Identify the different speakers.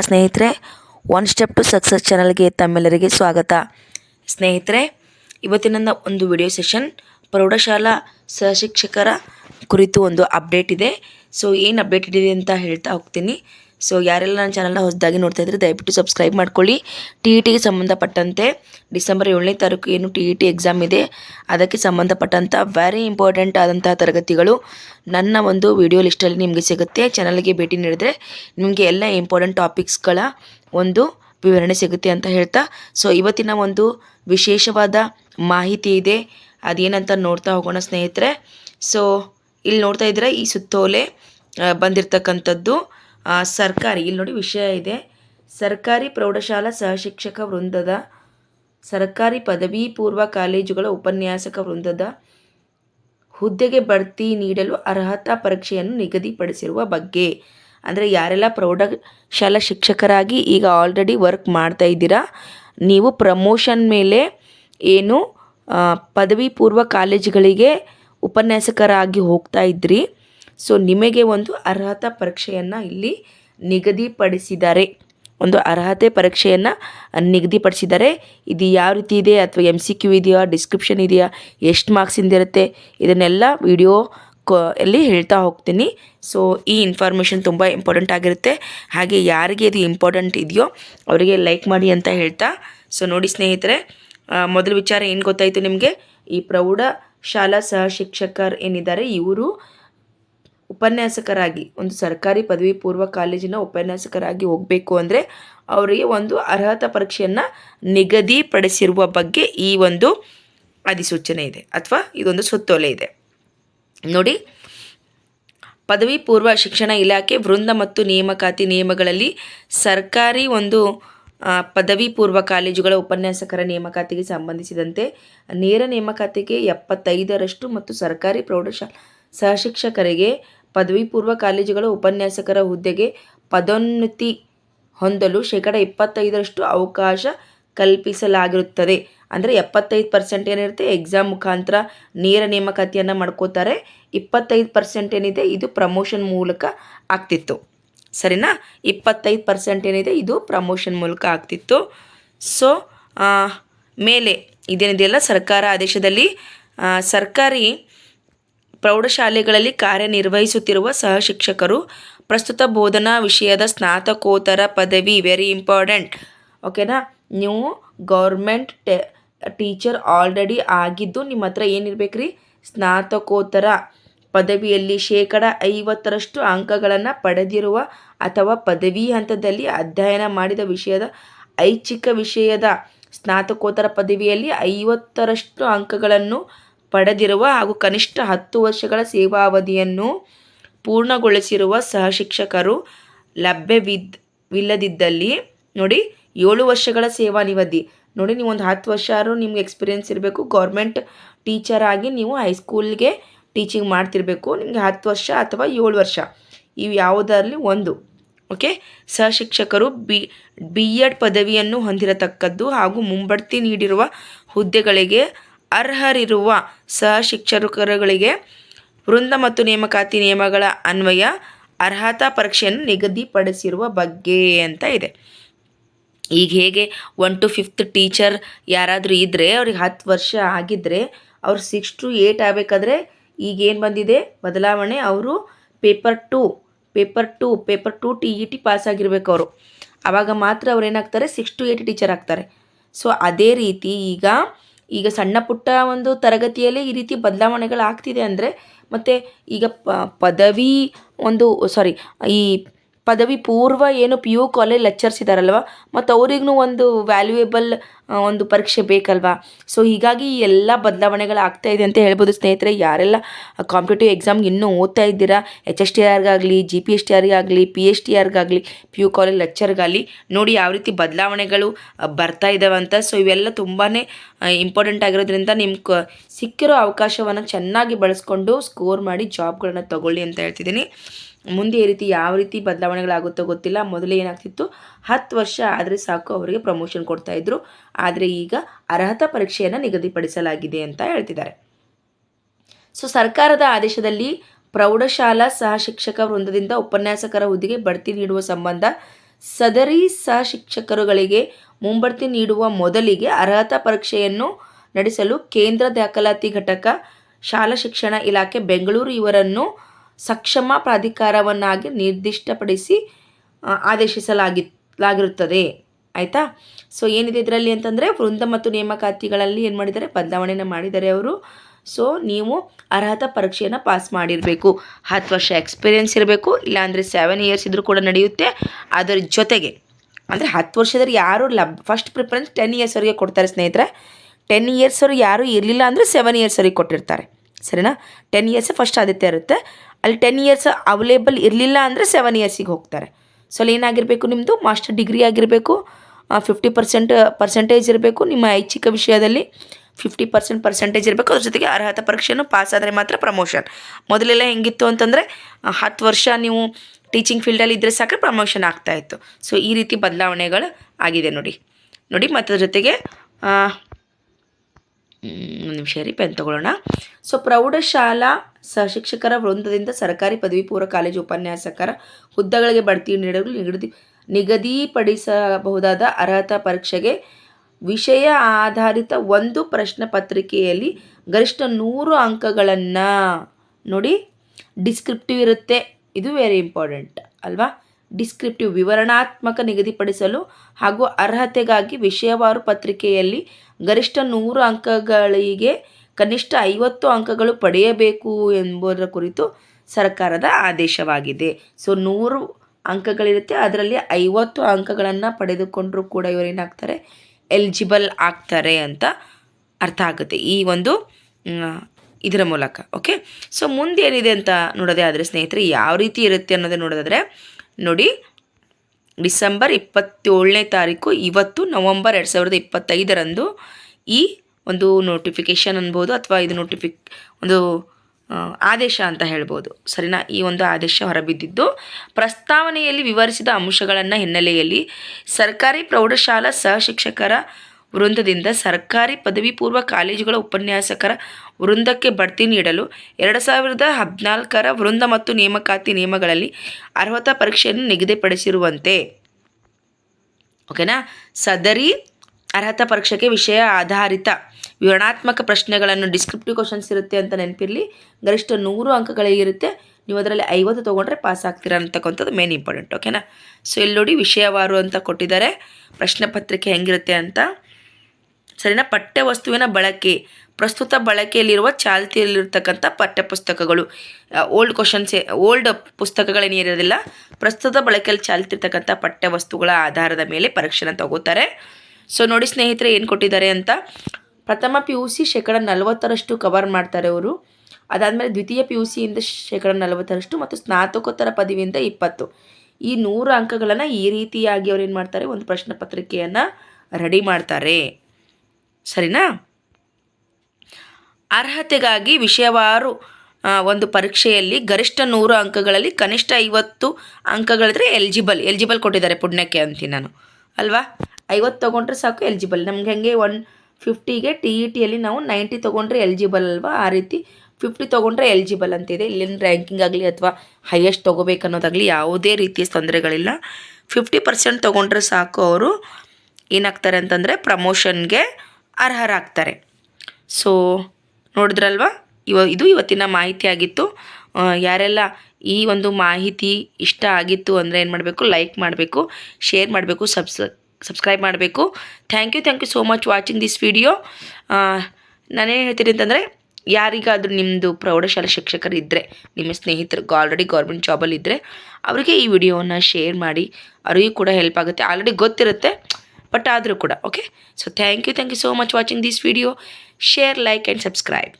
Speaker 1: ಸ್ನೇಹಿತರೆ one step to success ಚಾನಲ್ಗೆ ತಮ್ಮೆಲ್ಲರಿಗೆ ಸ್ವಾಗತ. ಸ್ನೇಹಿತರೆ ಇವತ್ತಿನ ಒಂದು ವಿಡಿಯೋ ಸೆಷನ್ ಪ್ರೌಢಶಾಲಾ ಸಹಶಿಕ್ಷಕರ ಕುರಿತು ಒಂದು ಅಪ್ಡೇಟ್ ಇದೆ. ಸೊ ಏನು ಅಪ್ಡೇಟ್ ಇದೆ ಅಂತ ಹೇಳ್ತಾ ಹೋಗ್ತೀನಿ. ಸೊ ಯಾರೆಲ್ಲ ನನ್ನ ಚಾನಲ್ನ ಹೊಸದಾಗಿ ನೋಡ್ತಾ ಇದ್ರೆ ದಯವಿಟ್ಟು ಸಬ್ಸ್ಕ್ರೈಬ್ ಮಾಡ್ಕೊಳ್ಳಿ. ಟಿ ಇ ಟಿಗೆ ಸಂಬಂಧಪಟ್ಟಂತೆ ಡಿಸೆಂಬರ್ ಏಳನೇ ತಾರೀಕು ಏನು ಟಿ ಇ ಟಿ ಎಕ್ಸಾಮ್ ಇದೆ. ಅದಕ್ಕೆ ಸಂಬಂಧಪಟ್ಟಂಥ ವೆರಿ ಇಂಪಾರ್ಟೆಂಟ್ ಆದಂತಹ ತರಗತಿಗಳು ನನ್ನ ಒಂದು ವಿಡಿಯೋ ಲಿಸ್ಟಲ್ಲಿ ನಿಮಗೆ ಸಿಗುತ್ತೆ. ಚಾನಲ್ಗೆ ಭೇಟಿ ನೀಡಿದರೆ ನಿಮಗೆ ಎಲ್ಲ ಇಂಪಾರ್ಟೆಂಟ್ ಟಾಪಿಕ್ಸ್ಗಳ ಒಂದು ವಿವರಣೆ ಸಿಗುತ್ತೆ ಅಂತ ಹೇಳ್ತಾ. ಸೊ ಇವತ್ತಿನ ಒಂದು ವಿಶೇಷವಾದ ಮಾಹಿತಿ ಇದೆ. ಅದೇನಂತ ನೋಡ್ತಾ ಹೋಗೋಣ ಸ್ನೇಹಿತರೆ. ಸೊ ಇಲ್ಲಿ ನೋಡ್ತಾ ಇದ್ರೆ ಈ ಸುತ್ತೋಲೆ ಬಂದಿರತಕ್ಕಂಥದ್ದು ಸರ್ಕಾರಿ, ಇಲ್ಲಿ ನೋಡಿ ವಿಷಯ ಇದೆ. ಸರ್ಕಾರಿ ಪ್ರೌಢಶಾಲಾ ಸಹಶಿಕ್ಷಕ ವೃಂದದ, ಸರ್ಕಾರಿ ಪದವಿ ಪೂರ್ವ ಕಾಲೇಜುಗಳ ಉಪನ್ಯಾಸಕ ವೃಂದದ ಹುದ್ದೆಗೆ ಬಡ್ತಿ ನೀಡಲು ಅರ್ಹತಾ ಪರೀಕ್ಷೆಯನ್ನು ನಿಗದಿಪಡಿಸಿರುವ ಬಗ್ಗೆ. ಅಂದರೆ ಯಾರೆಲ್ಲ ಪ್ರೌಢಶಾಲಾ ಶಿಕ್ಷಕರಾಗಿ ಈಗ ಆಲ್ರೆಡಿ ವರ್ಕ್ ಮಾಡ್ತಾ ಇದ್ದೀರಾ, ನೀವು ಪ್ರಮೋಷನ್ ಮೇಲೆ ಏನು ಪದವಿ ಪೂರ್ವ ಕಾಲೇಜುಗಳಿಗೆ ಉಪನ್ಯಾಸಕರಾಗಿ ಹೋಗ್ತಾ ಇದ್ರಿ. ಸೊ ನಿಮಗೆ ಒಂದು ಅರ್ಹತಾ ಪರೀಕ್ಷೆಯನ್ನು ಇಲ್ಲಿ ನಿಗದಿಪಡಿಸಿದ್ದಾರೆ ಒಂದು ಅರ್ಹತೆ ಪರೀಕ್ಷೆಯನ್ನು ನಿಗದಿಪಡಿಸಿದ್ದಾರೆ ಇದು ಯಾವ ರೀತಿ ಇದೆ ಅಥವಾ ಎಂ ಸಿ ಕ್ಯೂ ಇದೆಯಾ ಡಿಸ್ಕ್ರಿಪ್ಷನ್ ಇದೆಯಾ, ಎಷ್ಟು ಮಾರ್ಕ್ಸಿಂದ ಇರುತ್ತೆ, ಇದನ್ನೆಲ್ಲ ವಿಡಿಯೋ ಅಲ್ಲಿ ಹೇಳ್ತಾ ಹೋಗ್ತೀನಿ. ಸೊ ಈ ಇನ್ಫಾರ್ಮೇಷನ್ ತುಂಬ ಇಂಪಾರ್ಟೆಂಟ್ ಆಗಿರುತ್ತೆ. ಹಾಗೆ ಯಾರಿಗೆ ಇದು ಇಂಪಾರ್ಟೆಂಟ್ ಇದೆಯೋ ಅವರಿಗೆ ಲೈಕ್ ಮಾಡಿ ಅಂತ ಹೇಳ್ತಾ ಸೊ ನೋಡಿ ಸ್ನೇಹಿತರೆ ಮೊದಲ ವಿಚಾರ ಏನು ಗೊತ್ತಾಯಿತು ನಿಮಗೆ? ಈ ಪ್ರೌಢ ಶಾಲಾ ಸಹ ಶಿಕ್ಷಕರು ಏನಿದ್ದಾರೆ, ಇವರು ಉಪನ್ಯಾಸಕರಾಗಿ, ಒಂದು ಸರ್ಕಾರಿ ಪದವಿ ಪೂರ್ವ ಕಾಲೇಜಿನ ಉಪನ್ಯಾಸಕರಾಗಿ ಹೋಗಬೇಕು ಅಂದರೆ ಅವರಿಗೆ ಒಂದು ಅರ್ಹತಾ ಪರೀಕ್ಷೆಯನ್ನು ನಿಗದಿಪಡಿಸಿರುವ ಬಗ್ಗೆ ಈ ಒಂದು ಅಧಿಸೂಚನೆ ಇದೆ ಅಥವಾ ಇದೊಂದು ಸುತ್ತೋಲೆ ಇದೆ. ನೋಡಿ, ಪದವಿ ಪೂರ್ವ ಶಿಕ್ಷಣ ಇಲಾಖೆ ವೃಂದ ಮತ್ತು ನೇಮಕಾತಿ ನಿಯಮಗಳಲ್ಲಿ ಸರ್ಕಾರಿ ಒಂದು ಪದವಿ ಪೂರ್ವ ಕಾಲೇಜುಗಳ ಉಪನ್ಯಾಸಕರ ನೇಮಕಾತಿಗೆ ಸಂಬಂಧಿಸಿದಂತೆ ನೇರ ನೇಮಕಾತಿಗೆ ಎಪ್ಪತ್ತೈದರಷ್ಟು ಮತ್ತು ಸರ್ಕಾರಿ ಪ್ರೌಢಶಾಲಾ ಸಹಶಿಕ್ಷಕರಿಗೆ ಪದವಿ ಪೂರ್ವ ಕಾಲೇಜುಗಳ ಉಪನ್ಯಾಸಕರ ಹುದ್ದೆಗೆ ಪದೋನ್ನತಿ ಹೊಂದಲು ಶೇಕಡ ಇಪ್ಪತ್ತೈದರಷ್ಟು ಅವಕಾಶ ಕಲ್ಪಿಸಲಾಗಿರುತ್ತದೆ. ಅಂದರೆ ಎಪ್ಪತ್ತೈದು ಪರ್ಸೆಂಟ್ ಏನಿರುತ್ತೆ? ಎಕ್ಸಾಮ್ ಮುಖಾಂತರ ನೇರ ನೇಮಕಾತಿಯನ್ನು ಮಾಡ್ಕೋತಾರೆ. ಇಪ್ಪತ್ತೈದು ಪರ್ಸೆಂಟ್ ಏನಿದೆ? ಇದು ಪ್ರಮೋಷನ್ ಮೂಲಕ ಆಗ್ತಿತ್ತು. ಸರಿನಾ? ಇಪ್ಪತ್ತೈದು ಪರ್ಸೆಂಟ್ ಏನಿದೆ? ಇದು ಪ್ರಮೋಷನ್ ಮೂಲಕ ಆಗ್ತಿತ್ತು. ಸೊ ಮೇಲೆ ಇದೇನಿದೆಯಲ್ಲ? ಸರ್ಕಾರ ಆದೇಶದಲ್ಲಿ ಸರ್ಕಾರಿ ಪ್ರೌಢಶಾಲೆಗಳಲ್ಲಿ ಕಾರ್ಯನಿರ್ವಹಿಸುತ್ತಿರುವ ಸಹ ಶಿಕ್ಷಕರು ಪ್ರಸ್ತುತ ಬೋಧನಾ ವಿಷಯದ ಸ್ನಾತಕೋತ್ತರ ಪದವಿ ವೆರಿ ಇಂಪಾರ್ಟೆಂಟ್ ಓಕೆನಾ ನೀವು ಗೌರ್ಮೆಂಟ್ ಟೆ ಟೀಚರ್ ಆಲ್ರೆಡಿ ಆಗಿದ್ದು ನಿಮ್ಮ ಹತ್ರ ಏನಿರ್ಬೇಕು ಸ್ನಾತಕೋತ್ತರ ಪದವಿಯಲ್ಲಿ ಶೇಕಡ ಐವತ್ತರಷ್ಟು ಅಂಕಗಳನ್ನು ಪಡೆದಿರುವ ಅಥವಾ ಪದವಿ ಹಂತದಲ್ಲಿ ಅಧ್ಯಯನ ಮಾಡಿದ ವಿಷಯದ, ಐಚ್ಛಿಕ ವಿಷಯದ ಸ್ನಾತಕೋತ್ತರ ಪದವಿಯಲ್ಲಿ ಐವತ್ತರಷ್ಟು ಅಂಕಗಳನ್ನು ಪಡೆದಿರುವ ಹಾಗೂ ಕನಿಷ್ಠ ಹತ್ತು ವರ್ಷಗಳ ಸೇವಾವಧಿಯನ್ನು ಪೂರ್ಣಗೊಳಿಸಿರುವ ಸಹಶಿಕ್ಷಕರು ಲಭ್ಯವಿದ್, ವಿಲ್ಲದಿದ್ದಲ್ಲಿ, ನೋಡಿ, ಏಳು ವರ್ಷಗಳ ಸೇವಾ ನಿವಧಿ ನೋಡಿ, ನೀವು ಒಂದು ಹತ್ತು ವರ್ಷ ಆದರೂ ನಿಮ್ಗೆ ಎಕ್ಸ್ಪೀರಿಯೆನ್ಸ್ ಇರಬೇಕು. ಗೌರ್ಮೆಂಟ್ ಟೀಚರ್ ಆಗಿ ನೀವು ಹೈಸ್ಕೂಲ್ಗೆ ಟೀಚಿಂಗ್ ಮಾಡ್ತಿರಬೇಕು. ನಿಮಗೆ ಹತ್ತು ವರ್ಷ ಅಥವಾ ಏಳು ವರ್ಷ. ಇವು ಯಾವುದರಲ್ಲಿ ಒಂದು. ಓಕೆ? ಸಹಶಿಕ್ಷಕರು ಬಿ ಬಿ ಎಡ್ ಪದವಿಯನ್ನು ಹೊಂದಿರತಕ್ಕದ್ದು ಹಾಗೂ ಮುಂಬಡ್ತಿ ನೀಡಿರುವ ಹುದ್ದೆಗಳಿಗೆ ಅರ್ಹರಿರುವ ಸಹ ಶಿಕ್ಷಕರುಗಳಿಗೆ ವೃಂದ ಮತ್ತು ನೇಮಕಾತಿ ನಿಯಮಗಳ ಅನ್ವಯ ಅರ್ಹತಾ ಪರೀಕ್ಷೆಯನ್ನು ನಿಗದಿಪಡಿಸಿರುವ ಬಗ್ಗೆ ಅಂತ ಇದೆ. ಈಗ ಹೇಗೆ ಒನ್ ಟು ಫಿಫ್ತ್ ಟೀಚರ್ ಯಾರಾದರೂ ಇದ್ದರೆ ಅವ್ರಿಗೆ ಹತ್ತು ವರ್ಷ ಆಗಿದ್ದರೆ ಅವ್ರು ಸಿಕ್ಸ್ ಟು ಏಯ್ಟ್ ಆಗಬೇಕಾದ್ರೆ ಈಗ ಏನು ಬಂದಿದೆ? ಬದಲಾವಣೆ ಅವರು paper two paper two paper two T E T pass ಆಗಿರಬೇಕು ಅವರು. ಆವಾಗ ಮಾತ್ರ ಅವ್ರು ಏನಾಗ್ತಾರೆ? ಸಿಕ್ಸ್ ಟು ಏಯ್ಟ್ ಟೀಚರ್ ಆಗ್ತಾರೆ. ಸೊ ಅದೇ ರೀತಿ ಈಗ ಈಗ ಸಣ್ಣ ಪುಟ್ಟ ಒಂದು ತರಗತಿಯಲ್ಲೇ ಈ ರೀತಿ ಬದಲಾವಣೆಗಳು ಆಗ್ತಿದೆ ಅಂದರೆ ಮತ್ತು ಈಗ ಪದವಿ ಒಂದು ಸಾರಿ ಈ ಪದವಿ ಪೂರ್ವ ಏನು ಪಿ ಯು ಕಾಲೇಜ್ ಲೆಕ್ಚರ್ಸ್ ಇದ್ದಾರಲ್ವ ಮತ್ತು ಅವ್ರಿಗೂ ಒಂದು ವ್ಯಾಲ್ಯೂಯೇಬಲ್ ಒಂದು ಪರೀಕ್ಷೆ ಬೇಕಲ್ವಾ? ಸೊ ಹೀಗಾಗಿ ಎಲ್ಲ ಬದಲಾವಣೆಗಳು ಆಗ್ತಾ ಇದೆ ಅಂತ ಹೇಳ್ಬೋದು ಸ್ನೇಹಿತರೆ. ಯಾರೆಲ್ಲ ಕಾಂಪಿಟೇಟಿವ್ ಎಕ್ಸಾಮ್ಗೆ ಇನ್ನೂ ಓದ್ತಾ ಇದ್ದೀರಾ? ಎಚ್ ಎಸ್ ಟಿ ಆರ್ಗಾಗಲಿ ಜಿ ಪಿ ಎಸ್ ಟಿ ಆರ್ಗಾಗಲಿ ಪಿ ಎಚ್ ಟಿ ಆರ್ಗಾಗಲಿ ಪಿ ಯು ಕಾಲೇಜ್ ಲೆಕ್ಚರ್ಗಾಗಲಿ ನೋಡಿ ಯಾವ ರೀತಿ ಬದಲಾವಣೆಗಳು ಬರ್ತಾ ಇದ್ದಾವೆ ಅಂತ. ಸೊ ಇವೆಲ್ಲ ತುಂಬಾ ಇಂಪಾರ್ಟೆಂಟ್ ಆಗಿರೋದ್ರಿಂದ ನಿಮ್ಮ ಕ, ಸಿಕ್ಕಿರೋ ಅವಕಾಶವನ್ನು ಚೆನ್ನಾಗಿ ಬಳಸ್ಕೊಂಡು ಸ್ಕೋರ್ ಮಾಡಿ ಜಾಬ್ಗಳನ್ನ ತಗೊಳ್ಳಿ ಅಂತ ಹೇಳ್ತಿದ್ದೀನಿ. ಮುಂದೆ ಈ ರೀತಿ ಯಾವ ರೀತಿ ಬದಲಾವಣೆಗಳಾಗುತ್ತೋ ಗೊತ್ತಿಲ್ಲ. ಮೊದಲೇ ಏನಾಗ್ತಿತ್ತು? ಹತ್ತು ವರ್ಷ ಆದರೆ ಸಾಕು ಅವರಿಗೆ ಪ್ರಮೋಷನ್ ಕೊಡ್ತಾ ಇದ್ರು. ಆದರೆ ಈಗ ಅರ್ಹತಾ ಪರೀಕ್ಷೆಯನ್ನು ನಿಗದಿಪಡಿಸಲಾಗಿದೆ ಅಂತ ಹೇಳ್ತಿದ್ದಾರೆ. ಸೊ ಸರ್ಕಾರದ ಆದೇಶದಲ್ಲಿ ಪ್ರೌಢಶಾಲಾ ಸಹ ಶಿಕ್ಷಕ ವೃಂದದಿಂದ ಉಪನ್ಯಾಸಕರ ಹುದ್ದೆಗೆ ಬಡ್ತಿ ನೀಡುವ ಸಂಬಂಧ ಸದರಿ ಸಹ ಶಿಕ್ಷಕರುಗಳಿಗೆ ಮುಂಬಡ್ತಿ ನೀಡುವ ಮೊದಲಿಗೆ ಅರ್ಹತಾ ಪರೀಕ್ಷೆಯನ್ನು ನಡೆಸಲು ಕೇಂದ್ರ ದಾಖಲಾತಿ ಘಟಕ, ಶಾಲಾ ಶಿಕ್ಷಣ ಇಲಾಖೆ, ಬೆಂಗಳೂರು ಇವರನ್ನು ಸಕ್ಷಮ ಪ್ರಾಧಿಕಾರವನ್ನಾಗಿ ನಿರ್ದಿಷ್ಟಪಡಿಸಿ ಆದೇಶಿಸಲಾಗಿರುತ್ತದೆ ಆದೇಶಿಸಲಾಗಿ ಲಾಗಿರುತ್ತದೆ. ಆಯಿತಾ? ಸೊ ಏನಿದೆ ಇದರಲ್ಲಿ ಅಂತಂದರೆ, ವೃಂದ ಮತ್ತು ನೇಮಕಾತಿಗಳಲ್ಲಿ ಏನು ಮಾಡಿದ್ದಾರೆ? ಬದಲಾವಣೆಯನ್ನು ಮಾಡಿದ್ದಾರೆ ಅವರು. ಸೊ ನೀವು ಅರ್ಹತಾ ಪರೀಕ್ಷೆಯನ್ನು ಪಾಸ್ ಮಾಡಿರಬೇಕು. ಹತ್ತು ವರ್ಷ ಎಕ್ಸ್ಪೀರಿಯೆನ್ಸ್ ಇರಬೇಕು. ಇಲ್ಲಾಂದರೆ ಸೆವೆನ್ ಇಯರ್ಸ್ ಇದ್ದರೂ ಕೂಡ ನಡೆಯುತ್ತೆ. ಅದರ ಜೊತೆಗೆ, ಅಂದರೆ ಹತ್ತು ವರ್ಷದಲ್ಲಿ ಯಾರು ಲಬ್ ಫಸ್ಟ್ ಪ್ರಿಫರೆನ್ಸ್ ಟೆನ್ ಇಯರ್ಸ್ವರೆಗೆ ಕೊಡ್ತಾರೆ ಸ್ನೇಹಿತರೆ. ಟೆನ್ ಇಯರ್ಸ್ವರೆಗೆ ಯಾರೂ ಇರಲಿಲ್ಲ ಅಂದರೆ ಸೆವೆನ್ ಇಯರ್ಸ್ವರೆಗೆ ಕೊಟ್ಟಿರ್ತಾರೆ. ಸರಿನಾ? ಟೆನ್ ಇಯರ್ಸ್ ಫಸ್ಟ್ ಆದ್ಯತೆ ಇರುತ್ತೆ. ಅಲ್ಲಿ ಟೆನ್ ಇಯರ್ಸ್ ಅವೈಲೇಬಲ್ ಇರಲಿಲ್ಲ ಅಂದರೆ ಸೆವೆನ್ ಇಯರ್ಸಿಗೆ ಹೋಗ್ತಾರೆ. ಸೊ ಅಲ್ಲಿ ಏನಾಗಿರಬೇಕು ನಿಮ್ಮದು ಮಾಸ್ಟರ್ ಡಿಗ್ರಿ ಆಗಿರಬೇಕು. ಫಿಫ್ಟಿ ಪರ್ಸೆಂಟ್ ಪರ್ಸೆಂಟೇಜ್ ಇರಬೇಕು. ನಿಮ್ಮ ಐಚ್ಛಿಕ ವಿಷಯದಲ್ಲಿ ಫಿಫ್ಟಿ ಪರ್ಸೆಂಟ್ ಪರ್ಸೆಂಟೇಜ್ ಇರಬೇಕು. ಅದ್ರ ಜೊತೆಗೆ ಅರ್ಹತಾ ಪರೀಕ್ಷೆಯನ್ನು ಪಾಸ್ ಆದರೆ ಮಾತ್ರ ಪ್ರಮೋಷನ್ ಮೊದಲೆಲ್ಲ ಹೆಂಗಿತ್ತು ಅಂತಂದರೆ ಹತ್ತು ವರ್ಷ ನೀವು ಟೀಚಿಂಗ್ ಫೀಲ್ಡಲ್ಲಿ ಇದ್ದರೆ ಸಾಕು ಪ್ರಮೋಷನ್ ಆಗ್ತಾಯಿತ್ತು ಸೊ ಈ ರೀತಿ ಬದಲಾವಣೆಗಳು ಆಗಿದೆ ನೋಡಿ. ನೋಡಿ ಮತ್ತು ಅದ್ರ ಜೊತೆಗೆ ನಿಮಿಷ ರೀ ಪೆನ್ ತಗೊಳ್ಳೋಣ. ಸೊ, ಪ್ರೌಢಶಾಲಾ ಸಹಶಿಕ್ಷಕರ ವೃಂದದಿಂದ ಸರ್ಕಾರಿ ಪದವಿ ಪೂರ್ವ ಕಾಲೇಜು ಉಪನ್ಯಾಸಕರ ಹುದ್ದೆಗಳಿಗೆ ಬಡ್ತಿ ನೀಡಲು ನಿಗದಿ ನಿಗದಿಪಡಿಸಬಹುದಾದ ಅರ್ಹತಾ ಪರೀಕ್ಷೆಗೆ ವಿಷಯ ಆಧಾರಿತ ಒಂದು ಪ್ರಶ್ನೆ ಪತ್ರಿಕೆಯಲ್ಲಿ ಗರಿಷ್ಠ ನೂರು ಅಂಕಗಳನ್ನು ನೋಡಿ, ಡಿಸ್ಕ್ರಿಪ್ಟಿವ್ ಇರುತ್ತೆ. ಇದು ವೆರಿ ಇಂಪಾರ್ಟೆಂಟ್ ಅಲ್ವಾ? ಡಿಸ್ಕ್ರಿಪ್ಟಿವ್, ವಿವರಣಾತ್ಮಕ ನಿಗದಿಪಡಿಸಲು ಹಾಗೂ ಅರ್ಹತೆಗಾಗಿ ವಿಷಯವಾರು ಪತ್ರಿಕೆಯಲ್ಲಿ ಗರಿಷ್ಠ ನೂರು ಅಂಕಗಳಿಗೆ ಕನಿಷ್ಠ ಐವತ್ತು ಅಂಕಗಳು ಪಡೆಯಬೇಕು ಎಂಬುದರ ಕುರಿತು ಸರ್ಕಾರದ ಆದೇಶವಾಗಿದೆ. ಸೊ, ನೂರು ಅಂಕಗಳಿರುತ್ತೆ. ಅದರಲ್ಲಿ ಐವತ್ತು ಅಂಕಗಳನ್ನು ಪಡೆದುಕೊಂಡರೂ ಕೂಡ ಇವರೇನಾಗ್ತಾರೆ ಎಲಿಜಿಬಲ್ ಆಗ್ತಾರೆ ಅಂತ ಅರ್ಥ ಆಗುತ್ತೆ ಈ ಒಂದು ಇದರ ಮೂಲಕ. ಓಕೆ? ಸೊ, ಮುಂದೇನಿದೆ ಅಂತ ನೋಡೋದೇ ಆದರೆ ಸ್ನೇಹಿತರೆ, ಯಾವ ರೀತಿ ಇರುತ್ತೆ ಅನ್ನೋದೇ ನೋಡೋದಾದರೆ ನೋಡಿ, ಡಿಸೆಂಬರ್ ಇಪ್ಪತ್ತೇಳನೇ ತಾರೀಕು, ಇವತ್ತು ನವಂಬರ್ ಎರಡು ಸಾವಿರದ ಇಪ್ಪತ್ತೈದರಂದು ಈ ಒಂದು ನೋಟಿಫಿಕೇಷನ್ ಅನ್ಬೋದು ಅಥವಾ ಇದು ನೋಟಿಫಿಕ್, ಒಂದು ಆದೇಶ ಅಂತ ಹೇಳ್ಬೋದು. ಸರಿನಾ? ಈ ಒಂದು ಆದೇಶ ಹೊರಬಿದ್ದಿದ್ದು, ಪ್ರಸ್ತಾವನೆಯಲ್ಲಿ ವಿವರಿಸಿದ ಅಂಶಗಳನ್ನು ಹಿನ್ನೆಲೆಯಲ್ಲಿ ಸರ್ಕಾರಿ ಪ್ರೌಢಶಾಲಾ ಸಹಶಿಕ್ಷಕರ ವೃಂದದಿಂದ ಸರ್ಕಾರಿ ಪದವಿ ಪೂರ್ವ ಕಾಲೇಜುಗಳ ಉಪನ್ಯಾಸಕರ ವೃಂದಕ್ಕೆ ಬಡ್ತಿ ನೀಡಲು ಎರಡು ಸಾವಿರದ ಹದಿನಾಲ್ಕರ ವೃಂದ ಮತ್ತು ನೇಮಕಾತಿ ನಿಯಮಗಳಲ್ಲಿ ಅರ್ಹತಾ ಪರೀಕ್ಷೆಯನ್ನು ನಿಗದಿಪಡಿಸಿರುವಂತೆ. ಓಕೆನಾ? ಸದರಿ ಅರ್ಹತಾ ಪರೀಕ್ಷೆಗೆ ವಿಷಯ ಆಧಾರಿತ ವಿವರಣಾತ್ಮಕ ಪ್ರಶ್ನೆಗಳನ್ನು ಡಿಸ್ಕ್ರಿಪ್ಟಿವ್ ಕ್ವಶನ್ಸ್ ಇರುತ್ತೆ ಅಂತ ನೆನಪಿರಲಿ. ಗರಿಷ್ಠ ನೂರು ಅಂಕಗಳಿರುತ್ತೆ ನೀವು ಅದರಲ್ಲಿ ಐವತ್ತು ತೊಗೊಂಡ್ರೆ ಪಾಸ್ ಆಗ್ತೀರಾ ಅಂತಕ್ಕಂಥದ್ದು ಮೇನ್ ಇಂಪಾರ್ಟೆಂಟ್ ಓಕೆನಾ? ಸೊ ಇಲ್ಲಿ ನೋಡಿ ವಿಷಯವಾರು ಅಂತ ಕೊಟ್ಟಿದ್ದಾರೆ. ಪ್ರಶ್ನೆ ಪತ್ರಿಕೆ ಹೆಂಗಿರುತ್ತೆ ಅಂತ. ಸರಿನಾ? ಪಠ್ಯವಸ್ತುವಿನ ಬಳಕೆ, ಪ್ರಸ್ತುತ ಬಳಕೆಯಲ್ಲಿರುವ ಚಾಲ್ತಿಯಲ್ಲಿರ್ತಕ್ಕಂಥ ಪಠ್ಯಪುಸ್ತಕಗಳು. ಓಲ್ಡ್ ಕ್ವಶನ್ಸ್ ಓಲ್ಡ್ ಪುಸ್ತಕಗಳೇನಿರೋದಿಲ್ಲ, ಪ್ರಸ್ತುತ ಬಳಕೆಯಲ್ಲಿ ಚಾಲ್ತಿರ್ತಕ್ಕಂಥ ಪಠ್ಯವಸ್ತುಗಳ ಆಧಾರದ ಮೇಲೆ ಪರೀಕ್ಷೆನ ತಗೋತಾರೆ. ಸೊ ನೋಡಿ ಸ್ನೇಹಿತರೆ ಏನು ಕೊಟ್ಟಿದ್ದಾರೆ ಅಂತ. ಪ್ರಥಮ ಪಿ ಯು ಸಿ ಶೇಕಡ ನಲವತ್ತರಷ್ಟು ಕವರ್ ಮಾಡ್ತಾರೆ ಅವರು. ಅದಾದಮೇಲೆ ದ್ವಿತೀಯ ಪಿ ಯು ಸಿಯಿಂದ ಶೇಕಡ ನಲವತ್ತರಷ್ಟು ಮತ್ತು ಸ್ನಾತಕೋತ್ತರ ಪದವಿಯಿಂದ ಇಪ್ಪತ್ತು. ಈ ನೂರು ಅಂಕಗಳನ್ನು ಈ ರೀತಿಯಾಗಿ ಅವ್ರು ಏನು ಮಾಡ್ತಾರೆ? ಒಂದು ಪ್ರಶ್ನೆ ಪತ್ರಿಕೆಯನ್ನು ರೆಡಿ ಮಾಡ್ತಾರೆ. ಸರಿನಾ? ಅರ್ಹತೆಗಾಗಿ ವಿಷಯವಾರು ಒಂದು ಪರೀಕ್ಷೆಯಲ್ಲಿ ಗರಿಷ್ಠ ನೂರು ಅಂಕಗಳಲ್ಲಿ ಕನಿಷ್ಠ ಐವತ್ತು ಅಂಕಗಳಿದ್ರೆ ಎಲಿಜಿಬಲ್ ಎಲಿಜಿಬಲ್ ಕೊಟ್ಟಿದ್ದಾರೆ ಪುಣ್ಯಕ್ಕೆ ಅಂತೀನಿ ನಾನು. ಅಲ್ವಾ? ಐವತ್ತು ತೊಗೊಂಡ್ರೆ ಸಾಕು ಎಲಿಜಿಬಲ್ ನಮ್ಗೆ ಹೆಂಗೆ ಒನ್ ಫಿಫ್ಟಿಗೆ ಟಿ ಇ ಟಿಯಲ್ಲಿ ನಾವು ನೈಂಟಿ ತೊಗೊಂಡ್ರೆ ಎಲಿಜಿಬಲ್ ಅಲ್ವಾ? ಆ ರೀತಿ ಫಿಫ್ಟಿ ತೊಗೊಂಡ್ರೆ ಎಲಿಜಿಬಲ್ ಅಂತಿದೆ. ಇಲ್ಲಿನ ರ್ಯಾಂಕಿಂಗ್ ಆಗಲಿ ಅಥವಾ ಹೈಯೆಸ್ಟ್ ತೊಗೋಬೇಕು ಅನ್ನೋದಾಗಲಿ ಯಾವುದೇ ರೀತಿಯ ತೊಂದರೆಗಳಿಲ್ಲ. ಫಿಫ್ಟಿ ಪರ್ಸೆಂಟ್ ತೊಗೊಂಡ್ರೆ ಸಾಕು ಅವರು. ಏನಾಗ್ತಾರೆ ಅಂತಂದರೆ ಪ್ರಮೋಷನ್ಗೆ ಅರ್ಹರಾಗ್ತಾರೆ. ಸೊ ನೋಡಿದ್ರಲ್ವಾ? ಇವ, ಇದು ಇವತ್ತಿನ ಮಾಹಿತಿ ಆಗಿತ್ತು. ಯಾರೆಲ್ಲ ಈ ಒಂದು ಮಾಹಿತಿ ಇಷ್ಟ ಆಗಿತ್ತು ಅಂದರೆ ಏನು ಮಾಡಬೇಕು? ಲೈಕ್ ಮಾಡಬೇಕು ಶೇರ್ ಮಾಡಬೇಕು ಸಬ್ಸ್ ಸಬ್ಸ್ಕ್ರೈಬ್ ಮಾಡಬೇಕು. Thank you thank you so much watching this video ನಾನೇನು ಹೇಳ್ತೀನಿ ಅಂತಂದರೆ, ಯಾರಿಗಾದರೂ ನಿಮ್ಮದು ಪ್ರೌಢಶಾಲಾ ಶಿಕ್ಷಕರು ಇದ್ದರೆ ನಿಮ್ಮ ಸ್ನೇಹಿತರು ಆಲ್ರೆಡಿ ಗೌರ್ಮೆಂಟ್ ಜಾಬಲ್ಲಿ ಇದ್ದರೆ ಅವರಿಗೆ ಈ ವಿಡಿಯೋವನ್ನು ಶೇರ್ ಮಾಡಿ, ಅವರಿಗೂ ಕೂಡ ಹೆಲ್ಪ್ ಆಗುತ್ತೆ. ಆಲ್ರೆಡಿ ಗೊತ್ತಿರುತ್ತೆ ಬಟ್ ಆದರೂ ಕೂಡ okay so thank you thank you so much watching this video share like and subscribe